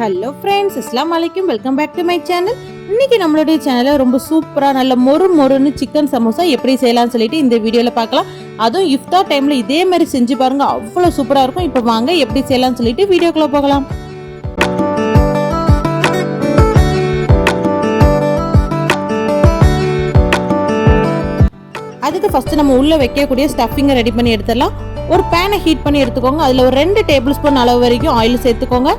Hello friends இஸ்லாம் வலைக்கும் welcome back to my channel இன்னைக்கு நம்மளுடைய சேனலில் ரொம்ப சூப்பராக நல்ல மொறு மொறுன்னு சிக்கன் சமோசா எப்படி செய்யலாம்னு சொல்லிட்டு இந்த வீடியோவில் பார்க்கலாம். அதுவும் இஃப்தார் டைமில் இதே மாதிரி செஞ்சு பாருங்க. அவ்வளோ சூப்பராக இருக்கும். இப்போ வாங்க எப்படி செய்யலாம்னு சொல்லிட்டு வீடியோக்குள்ளே போகலாம். அதுக்கு ஃபஸ்ட்டு நம்ம உள்ளே வைக்கக்கூடிய ஸ்டஃபிங்கை ரெடி பண்ணி எடுத்துடலாம். ஒரு பேனை ஹீட் பண்ணி எடுத்துக்கோங்க. அதில் ஒரு ரெண்டு டேபிள் ஸ்பூன் அளவு வரைக்கும் ஆயில் சேர்த்துக்கோங்க.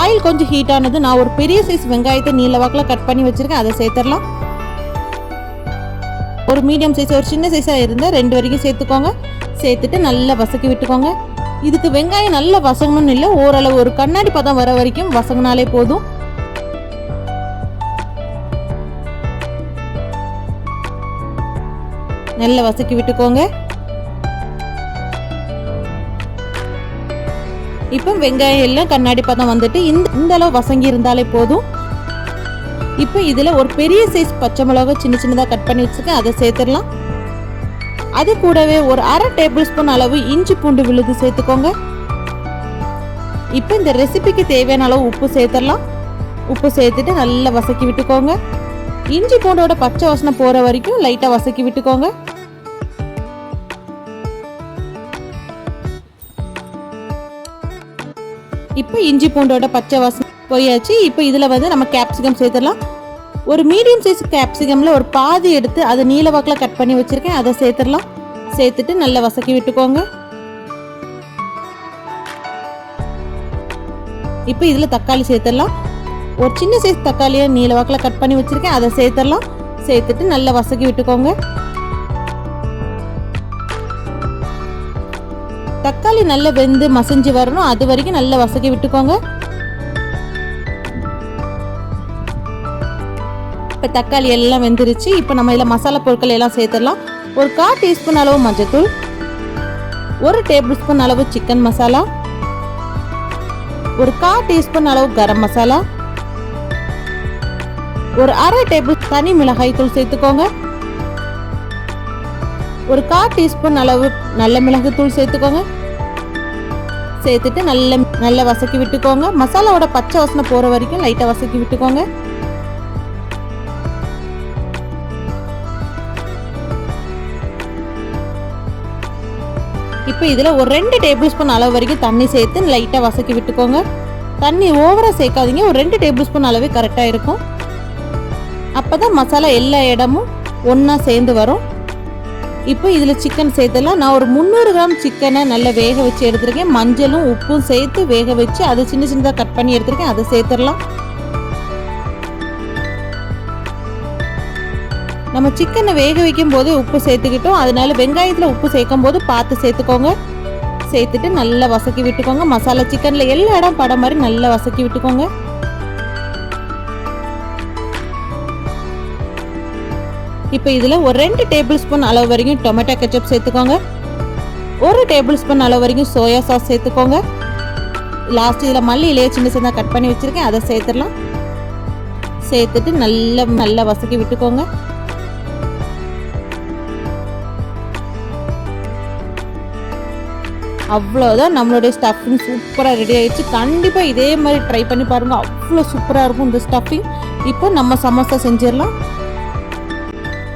ஆயில் கொஞ்சம் ஹீட் ஆனது நான் ஒரு பெரிய சைஸ் வெங்காயத்தை நீல வாக்கில் கட் பண்ணி வச்சிருக்கேன். அதை சேர்த்துடலாம். ஒரு மீடியம் சைஸ் ஒரு சின்ன சைஸாக இருந்தால் ரெண்டு வரைக்கும் சேர்த்துக்கோங்க. சேர்த்துட்டு நல்லா வசக்கி விட்டுக்கோங்க. இதுக்கு வெங்காயம் நல்லா வசங்கணும்னு இல்லை ஓரளவு ஒரு கண்ணாடி பதம் வர வரைக்கும் வசங்கினாலே போதும். நல்லா வசக்கி விட்டுக்கோங்க. இப்போ வெங்காயம் எல்லாம் கண்ணாடி பதம் வந்துட்டு இந்த இந்த அளவு வசங்கி இருந்தாலே போதும். இப்போ இதில் ஒரு பெரிய சைஸ் பச்சை மிளகா சின்ன சின்னதாக கட் பண்ணி வச்சுருக்கேன். அதை சேர்த்துடலாம். அது கூடவே ஒரு அரை டேபிள் ஸ்பூன் அளவு இஞ்சி பூண்டு விழுது சேர்த்துக்கோங்க. இப்போ இந்த ரெசிபிக்கு தேவையான அளவு உப்பு சேர்த்துடலாம். உப்பு சேர்த்துட்டு நல்லா வசக்கி விட்டுக்கோங்க. இஞ்சி பூண்டோட பச்சை வாசனை போகிற வரைக்கும் லைட்டாக வசக்கி விட்டுக்கோங்க. இப்போ இஞ்சி பூண்டோட பச்சை வாசனை போயாச்சு. இப்போ இதில் வந்து நம்ம கேப்சிகம் சேர்த்துடலாம். ஒரு மீடியம் சைஸ் கேப்சிகமில் ஒரு பாதி எடுத்து அதை நீல வாக்கில் கட் பண்ணி வச்சுருக்கேன். அதை சேர்த்துடலாம். சேர்த்துட்டு நல்லா வசக்கி விட்டுக்கோங்க. இப்போ இதில் தக்காளி சேர்த்துடலாம். ஒரு சின்ன சைஸ் தக்காளியை நீல வாக்கில் கட் பண்ணி வச்சுருக்கேன். அதை சேர்த்துடலாம். சேர்த்துட்டு நல்லா வசக்கி விட்டுக்கோங்க. தக்காளி நல்லா வெந்து மசிஞ்சு வரணும். அது வரைக்கும் நல்லா வசக்கி விட்டுக்கோங்க. இப்போ தக்காளி எல்லாம் வெந்துருச்சு. இப்போ நம்ம இதில் மசாலா பொருட்கள் எல்லாம் சேர்த்துடலாம். ஒரு கால் டீஸ்பூன் அளவு மஞ்சத்தூள். ஒரு டேபிள் ஸ்பூன் அளவு சிக்கன் மசாலா. ஒரு கால் டீஸ்பூன் அளவு கரம் மசாலா. ஒரு அரை டேபிள் தனி மிளகாய் தூள் சேர்த்துக்கோங்க. ஒரு கால் டீஸ்பூன் அளவு நல்ல மிளகு தூள் சேர்த்துக்கோங்க. சேர்த்துட்டு நல்ல நல்லா வசக்கி விட்டுக்கோங்க. மசாலாவோட பச்சை வாசனை போகிற வரைக்கும் லைட்டாக வசக்கி விட்டுக்கோங்க. இப்போ இதில் ஒரு ரெண்டு டேபிள் ஸ்பூன் அளவு வரைக்கும் தண்ணி சேர்த்து லைட்டாக வசக்கி விட்டுக்கோங்க. தண்ணி ஓவராக சேர்க்காதீங்க. ஒரு ரெண்டு டேபிள் ஸ்பூன் அளவே கரெக்டாக இருக்கும். அப்போ தான் மசாலா எல்லா இடமும் ஒன்றா சேர்ந்து வரும். இப்போ இதில் சிக்கன் சேர்த்துலாம் நான் ஒரு முந்நூறு கிராம் சிக்கனை நல்லா வேக வச்சு எடுத்துருக்கேன். மஞ்சளும் உப்பும் சேர்த்து வேக வச்சு அதை சின்ன சின்னதாக கட் பண்ணி எடுத்துருக்கேன். அதை சேர்த்துடலாம். நம்ம சிக்கனை வேக வைக்கும் போது உப்பு சேர்த்துக்கிட்டோம். அதனால வெங்காயத்தில் உப்பு சேர்க்கும் போது பார்த்து சேர்த்துக்கோங்க. சேர்த்துட்டு நல்லா வசக்கி விட்டுக்கோங்க. மசாலா சிக்கனில் எல்லா இடம் படம் மாதிரி நல்லா வசக்கி விட்டுக்கோங்க. இப்போ இதில் ஒரு ரெண்டு டேபிள் ஸ்பூன் அளவு வரைக்கும் டொமேட்டோ கெச்சப் சேர்த்துக்கோங்க. ஒரு டேபிள் ஸ்பூன் அளவு வரைக்கும் சோயா சாஸ் சேர்த்துக்கோங்க. லாஸ்ட் இதில் மல்லி இலையை சின்ன சின்ன கட் பண்ணி வச்சுருக்கேன். அதை சேர்த்துடலாம். சேர்த்துட்டு நல்லா நல்லா வசக்கி விட்டுக்கோங்க. அவ்வளோதான் நம்மளுடைய ஸ்டஃபிங் சூப்பராக ரெடி ஆயிடுச்சு. கண்டிப்பாக இதே மாதிரி ட்ரை பண்ணி பாருங்கள் அவ்வளோ சூப்பராக இருக்கும் இந்த ஸ்டஃபிங் இப்போ நம்ம சமோசா செஞ்சிடலாம்.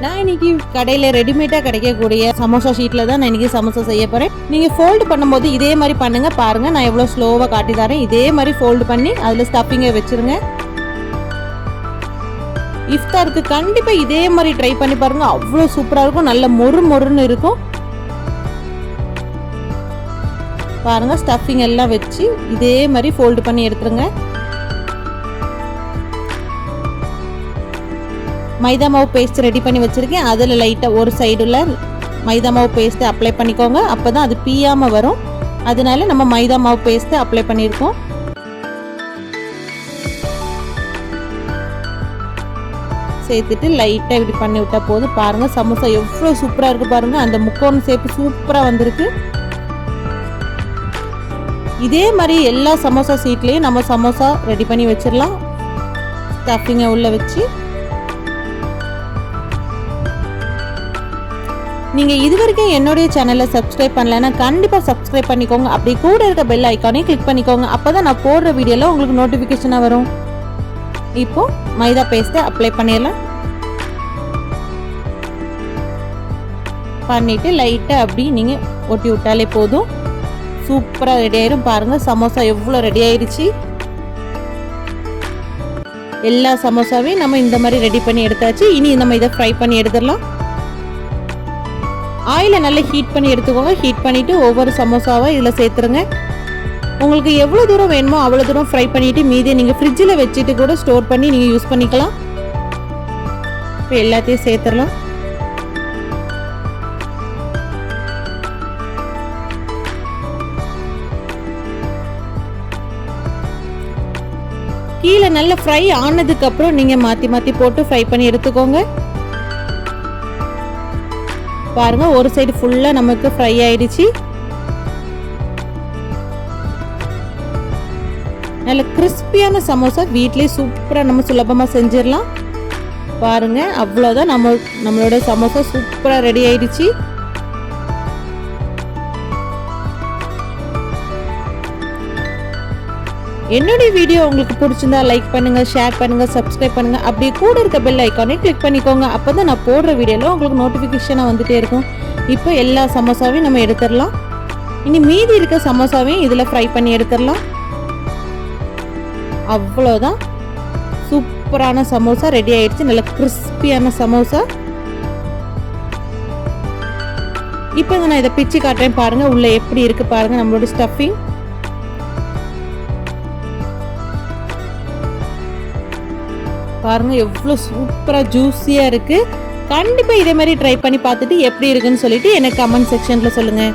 நான் இன்னைக்கு கடையில் ரெடிமேடாக கிடைக்கக்கூடிய சமோசா ஷீட்டில் தான் நான் இன்னைக்கு சமோசா செய்ய போகிறேன் நீங்கள் ஃபோல்டு பண்ணும்போது இதே மாதிரி பண்ணுங்கள் பாருங்கள் நான் எவ்வளோ ஸ்லோவாக காட்டி தரேன். இதே மாதிரி ஃபோல்டு பண்ணி அதில் ஸ்டஃபிங்கை வச்சுருங்க. இஃப்தாருக்கு கண்டிப்பாக இதே மாதிரி ட்ரை பண்ணி பாருங்கள் அவ்வளோ சூப்பராக இருக்கும். நல்ல மொறு மொறுன்னு இருக்கும். பாருங்கள் ஸ்டஃபிங் எல்லாம் வச்சு இதே மாதிரி ஃபோல்டு பண்ணி எடுத்துருங்க. மைதா மாவு பேஸ்ட் ரெடி பண்ணி வச்சுருக்கேன். அதில் லைட்டாக ஒரு சைடில் மைதா மாவு பேஸ்ட்டு அப்ளை பண்ணிக்கோங்க. அப்போ தான் அது பீயாமல் வரும். அதனால நம்ம மைதா மாவு பேஸ்ட்டு அப்ளை பண்ணியிருக்கோம். சேர்த்துட்டு லைட்டாக இப்படி பண்ணி விட்டால் போதும். பாருங்கள் சமோசா எவ்வளோ சூப்பராக இருக்குது பாருங்கள் அந்த முக்கோணம் சேப்பு சூப்பராக வந்திருக்கு. இதே மாதிரி எல்லா சமோசா சீட்லேயும் நம்ம சமோசா ரெடி பண்ணி வச்சிடலாம். ஸ்டஃபிங்கை உள்ளே வச்சு. நீங்கள் இது வரைக்கும் என்னுடைய சேனலை சப்ஸ்கிரைப் பண்ணலைன்னா கண்டிப்பாக சப்ஸ்கிரைப் பண்ணிக்கோங்க. அப்படி கூட இருக்க பெல் ஐக்கானே கிளிக் பண்ணிக்கோங்க. அப்போ தான் நான் போடுற வீடியோவில் உங்களுக்கு நோட்டிஃபிகேஷனாக வரும். இப்போ மைதா பேஸ்ட்டை அப்ளை பண்ணிடலாம். பண்ணிவிட்டு லைட்டாக அப்படி நீங்கள் ஒட்டி விட்டாலே போதும். சூப்பராக ரெடி ஆயிரும் பாருங்கள் சமோசா எவ்வளோ ரெடி ஆயிடுச்சு எல்லா சமோசாவையும் நம்ம இந்த மாதிரி ரெடி பண்ணி எடுத்தாச்சு. இனி நம்ம இதை ஃப்ரை பண்ணி எடுத்துடலாம். ஆயிலை நல்லா ஹீட் பண்ணி எடுத்துக்கோங்க. ஹீட் பண்ணிவிட்டு ஒவ்வொரு சமோசாவை இதில் சேர்த்துருங்க. உங்களுக்கு எவ்வளோ தூரம் வேணுமோ அவ்வளோ தூரம் ஃப்ரை பண்ணிவிட்டு மீதியை நீங்கள் ஃப்ரிட்ஜில் வச்சுட்டு கூட ஸ்டோர் பண்ணி நீங்கள் யூஸ் பண்ணிக்கலாம். இப்போ எல்லாத்தையும் சேர்த்துடலாம். கீழே நல்லா ஃப்ரை ஆனதுக்கப்புறம் நீங்கள் மாற்றி மாற்றி போட்டு ஃப்ரை பண்ணி எடுத்துக்கோங்க. பாருங்க ஒரு சைடு ஃபுல்லா நமக்கு ஃப்ரை ஆயிடுச்சு. நல்ல கிறிஸ்பியான சமோசா வீட்லேயே சூப்பராக நம்ம சுலபமாக செஞ்சிடலாம். பாருங்கள் அவ்வளோதான் நம்ம நம்மளோட சமோசா சூப்பராக ரெடி ஆயிடுச்சு. என்னுடைய வீடியோ உங்களுக்கு பிடிச்சிருந்தா லைக் பண்ணுங்க ஷேர் பண்ணுங்க சப்ஸ்கிரைப் பண்ணுங்க. அப்படியே கூட இருக்க பெல் ஐக்கானே கிளிக் பண்ணிக்கோங்க. அப்போ தான் நான் போடுற வீடியோவில் உங்களுக்கு நோட்டிஃபிகேஷனாக வந்துட்டே இருக்கும். இப்போ எல்லா சமோசாவையும் நம்ம எடுத்துடலாம். இனி மீதி இருக்க சமோசாவையும் இதில் ஃப்ரை பண்ணி எடுத்துடலாம். அவ்வளோதான் சூப்பரான சமோசா ரெடி ஆயிடுச்சு. நல்ல கிறிஸ்பியான சமோசா. இப்போ நான் இதை பிச்சு காட்டுறேன் பாருங்கள் உள்ளே எப்படி இருக்குது பாருங்கள் நம்மளோட ஸ்டஃபிங் பாருங்க எவ்வளோ சூப்பராக ஜூஸியாக இருக்குது கண்டிப்பாக இதே மாதிரி ட்ரை பண்ணி பார்த்துட்டு எப்படி இருக்குன்னு சொல்லிட்டு எனக்கு கமெண்ட் செக்ஷனில் சொல்லுங்கள்